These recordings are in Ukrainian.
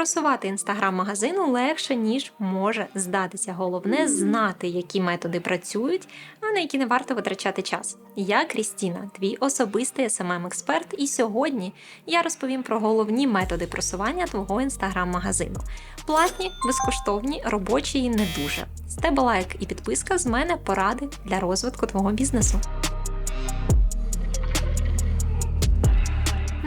Просувати інстаграм-магазину легше, ніж може здатися. Головне знати, які методи працюють, а на які не варто витрачати час. Я Крістіна, твій особистий smm експерт і сьогодні я розповім про головні методи просування твого інстаграм-магазину. Платні, безкоштовні, робочі і не дуже. З тебе лайк і підписка з мене поради для розвитку твого бізнесу.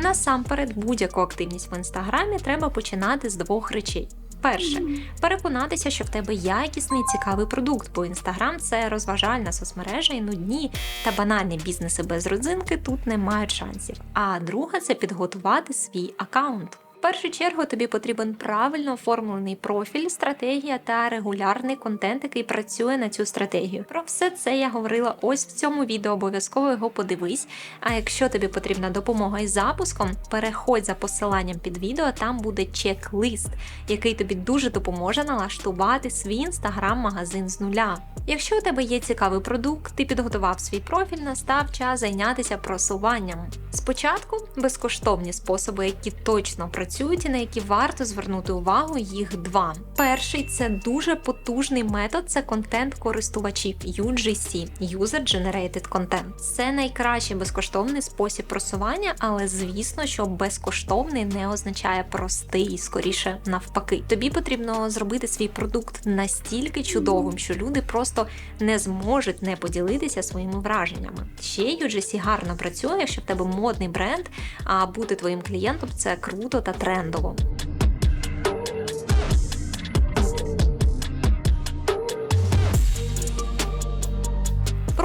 Насамперед, будь-яку активність в інстаграмі треба починати з двох речей. Перше, переконатися, що в тебе якісний цікавий продукт, бо інстаграм це розважальна соцмережа і нудні та банальні бізнеси без родзинки тут не мають шансів. А друге це підготувати свій аккаунт. Першу чергу тобі потрібен правильно оформлений профіль, стратегія та регулярний контент, який працює на цю стратегію. Про все це я говорила ось в цьому відео. Обов'язково його подивись. А якщо тобі потрібна допомога із запуском, переходь за посиланням під відео, там буде чек-лист, який тобі дуже допоможе налаштувати свій інстаграм-магазин з нуля. Якщо у тебе є цікавий продукт, ти підготував свій профіль, настав час зайнятися просуванням. Спочатку безкоштовні способи, які точно працюють і на які варто звернути увагу, їх два. Перший це дуже потужний метод, це контент користувачів UGC User Generated Content. Це найкращий безкоштовний спосіб просування, але звісно, що безкоштовний не означає простий, скоріше навпаки. Тобі потрібно зробити свій продукт настільки чудовим, що люди просто не зможуть не поділитися своїми враженнями. Ще UGC гарно працює, якщо в тебе модний бренд, а бути твоїм клієнтом це круто та трендово.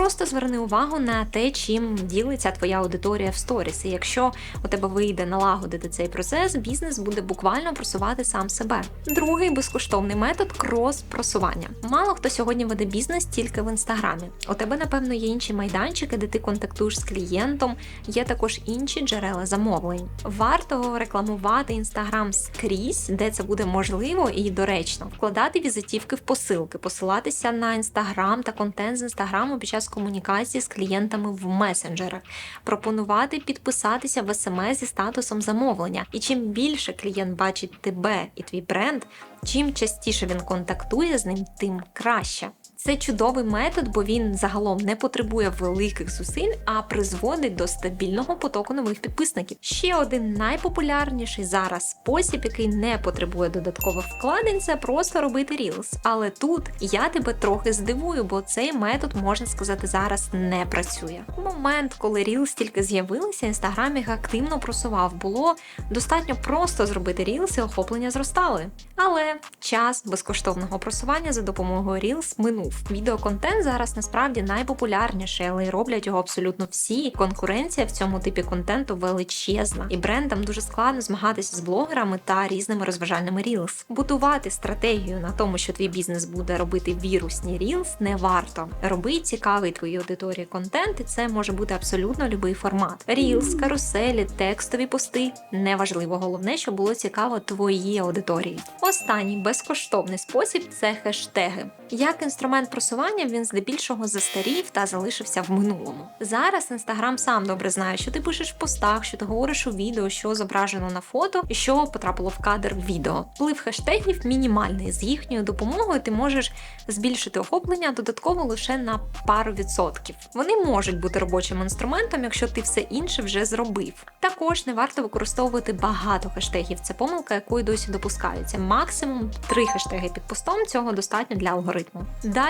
Просто зверни увагу на те, чим ділиться твоя аудиторія в сторіс. І якщо у тебе вийде налагодити цей процес, бізнес буде буквально просувати сам себе. Другий безкоштовний метод крос-просування. Мало хто сьогодні веде бізнес тільки в інстаграмі. У тебе, напевно, є інші майданчики, де ти контактуєш з клієнтом, є також інші джерела замовлень. Варто рекламувати інстаграм скрізь, де це буде можливо і доречно, вкладати візитівки в посилки, посилатися на інстаграм та контент з інстаграму під час комунікації з клієнтами в месенджерах, пропонувати підписатися в смс зі статусом замовлення. І чим більше клієнт бачить тебе і твій бренд, чим частіше він контактує з ним, тим краще. Це чудовий метод, бо він загалом не потребує великих зусиль, а призводить до стабільного потоку нових підписників. Ще один найпопулярніший зараз спосіб, який не потребує додаткових вкладень, це просто робити Reels. Але тут я тебе трохи здивую, бо цей метод, можна сказати, зараз не працює. У момент, коли Reels тільки з'явилися, інстаграм їх активно просував. Було достатньо просто зробити Reels і охоплення зростали. Але час безкоштовного просування за допомогою Reels минув. Відеоконтент зараз насправді найпопулярніший, але й роблять його абсолютно всі. Конкуренція в цьому типі контенту величезна, і брендам дуже складно змагатися з блогерами та різними розважальними Reels. Будувати стратегію на тому, що твій бізнес буде робити вірусні Reels, не варто. Роби цікавий твоїй аудиторії контент, і це може бути абсолютно любий формат. Reels, каруселі, текстові пости неважливо. Головне, щоб було цікаво твоїй аудиторії. Останній безкоштовний спосіб це хештеги. Як інструмент просування він здебільшого застарів та залишився в минулому. Зараз інстаграм сам добре знає, що ти пишеш в постах, що ти говориш у відео, що зображено на фото і що потрапило в кадр відео. Вплив хештегів мінімальний. З їхньою допомогою ти можеш збільшити охоплення додатково лише на пару відсотків. Вони можуть бути робочим інструментом, якщо ти все інше вже зробив. Також не варто використовувати багато хештегів. Це помилка, якої досі допускаються. Максимум три хештеги під постом цього достатньо для алгоритму.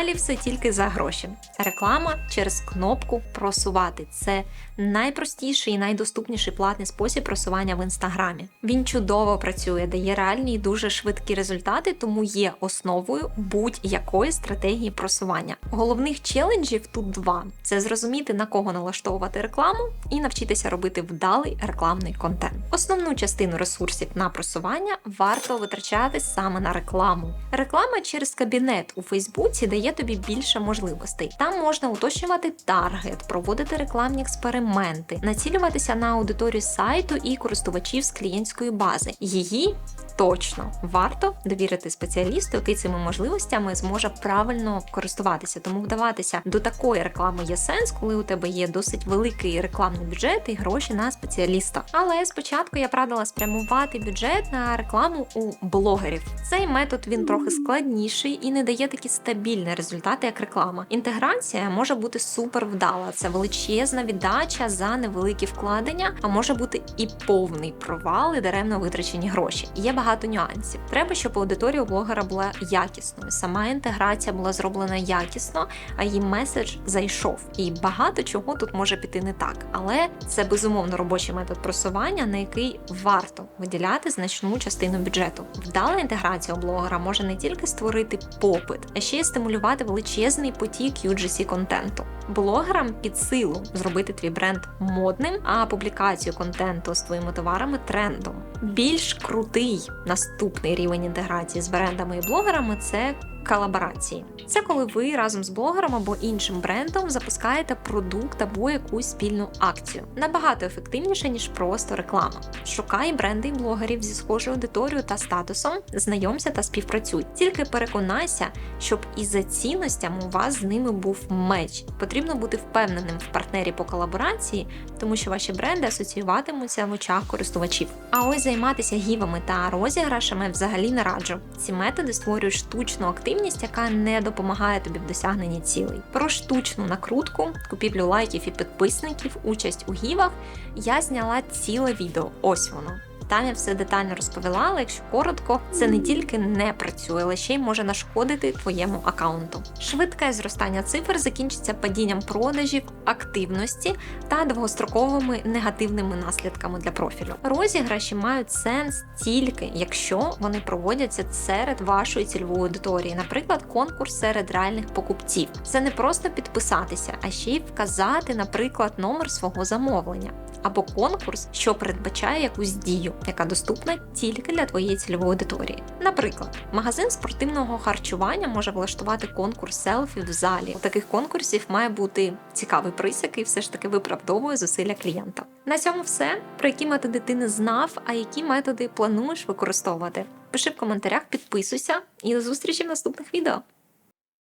Все тільки за гроші. Реклама через кнопку просувати. Це найпростіший і найдоступніший платний спосіб просування в інстаграмі. Він чудово працює, дає реальні і дуже швидкі результати, тому є основою будь-якої стратегії просування. Головних челенджів тут два: це зрозуміти на кого налаштовувати рекламу і навчитися робити вдалий рекламний контент. Основну частину ресурсів на просування варто витрачати саме на рекламу. Реклама через кабінет у Фейсбуці дає тобі більше можливостей. Там можна уточнювати таргет, проводити рекламні експерименти, націлюватися на аудиторію сайту і користувачів з клієнтської бази. Її точно варто довірити спеціалісту, який цими можливостями зможе правильно користуватися. Тому вдаватися до такої реклами є сенс, коли у тебе є досить великий рекламний бюджет і гроші на спеціаліста. Але спочатку я радила спрямувати бюджет на рекламу у блогерів. Цей метод він трохи складніший і не дає такі стабільні результати, як реклама. Інтеграція може бути супер вдала. Це величезна віддача за невеликі вкладення, а може бути і повний провал і даремно витрачені гроші. Є багато нюансів. Треба, щоб аудиторія у блогера була якісною. Сама інтеграція була зроблена якісно, а її меседж зайшов. І багато чого тут може піти не так. Але це безумовно робочий метод просування, на який варто виділяти значну частину бюджету. Вдала інтеграція у блогера може не тільки створити попит, а ще й стимулювати величезний потік UGC контенту. Блогерам під силу зробити твій бренд модним, а публікацію контенту з твоїми товарами трендом. Більш крутий наступний рівень інтеграції з брендами і блогерами це колаборації. Це коли ви разом з блогером або іншим брендом запускаєте продукт або якусь спільну акцію. Набагато ефективніше, ніж просто реклама. Шукай бренди і блогерів зі схожою аудиторією та статусом, знайомся та співпрацюй. Тільки переконайся, щоб і за цінностями у вас з ними був меч. Потрібно бути впевненим в партнері по колаборації, тому що ваші бренди асоціюватимуться в очах користувачів. А ось займатися гівами та розіграшами взагалі не раджу. Ці методи створюють штучну активність, яка не допомагає тобі в досягненні цілей. Про штучну накрутку, купівлю лайків і підписників, участь у гівах я зняла ціле відео. Ось воно. Там все детально розповіла, але якщо коротко, це не тільки не працює, але ще й може нашкодити твоєму аккаунту. Швидке зростання цифр закінчиться падінням продажів, активності та довгостроковими негативними наслідками для профілю. Розіграші мають сенс тільки якщо вони проводяться серед вашої цільової аудиторії, наприклад, конкурс серед реальних покупців. Це не просто підписатися, а ще й вказати, наприклад, номер свого замовлення. Або конкурс, що передбачає якусь дію, яка доступна тільки для твоєї цільової аудиторії. Наприклад, магазин спортивного харчування може влаштувати конкурс селфі в залі. У таких конкурсів має бути цікавий приз, який все ж таки виправдовує зусилля клієнта. На цьому все. Про які методи ти не знав, а які методи плануєш використовувати. Пиши в коментарях, підписуйся і до зустрічі в наступних відео.